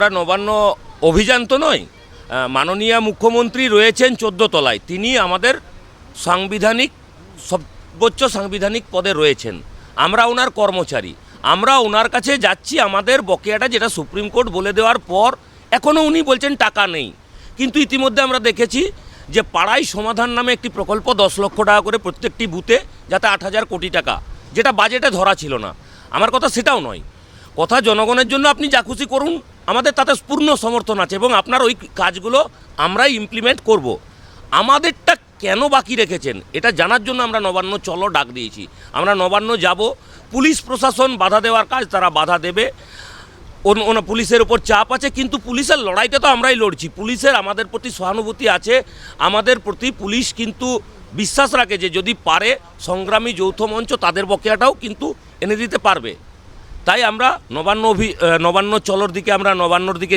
আমরা নবান্ন অভিযান তো নয় মাননীয় মুখ্যমন্ত্রী রয়েছেন চোদ্দ তলায়। তিনি আমাদের সাংবিধানিক, সর্বোচ্চ সাংবিধানিক পদে রয়েছেন। আমরা ওনার কর্মচারী। আমরা ওনার কাছে যাচ্ছি আমাদের বকেয়াটা যেটা সুপ্রিম কোর্ট বলে দেওয়ার পর এখনও উনি বলছেন টাকা নেই। কিন্তু ইতিমধ্যে আমরা দেখেছি যে পাড়াই সমাধান নামে একটি প্রকল্প দশ লক্ষ টাকা করে প্রত্যেকটি বুথে যাতে আট হাজার কোটি টাকা, যেটা বাজেটে ধরা ছিল না। আমার কথা সেটাও নয়। কথা জনগণের জন্য আপনি যা খুশি করুন আমাদের তাতে পূর্ণ সমর্থন আছে এবং আপনার ওই কাজগুলো আমরাই ইমপ্লিমেন্ট করব। আমাদেরটা কেন বাকি রেখেছেন? এটা জানার জন্য আমরা নবান্ন চলো ডাক দিয়েছি। আমরা নবান্ন যাব। পুলিশ প্রশাসন বাধা দেওয়ার কাজ তারা বাধা দেবে। অন্য পুলিশের উপর চাপ আছে, কিন্তু পুলিশের লড়াইটা তো আমরাই লড়ছি। পুলিশের আমাদের প্রতি সহানুভূতি আছে। আমাদের প্রতি পুলিশ কিন্তু বিশ্বাস রাখে যে যদি পারে সংগ্রামী যৌথ মঞ্চ তাদের বকেয়াটাও কিন্তু এনে দিতে পারবে। তাই আমরা নবান্ন নবান্ন চলর দিকে আমরা নবান্নর দিকে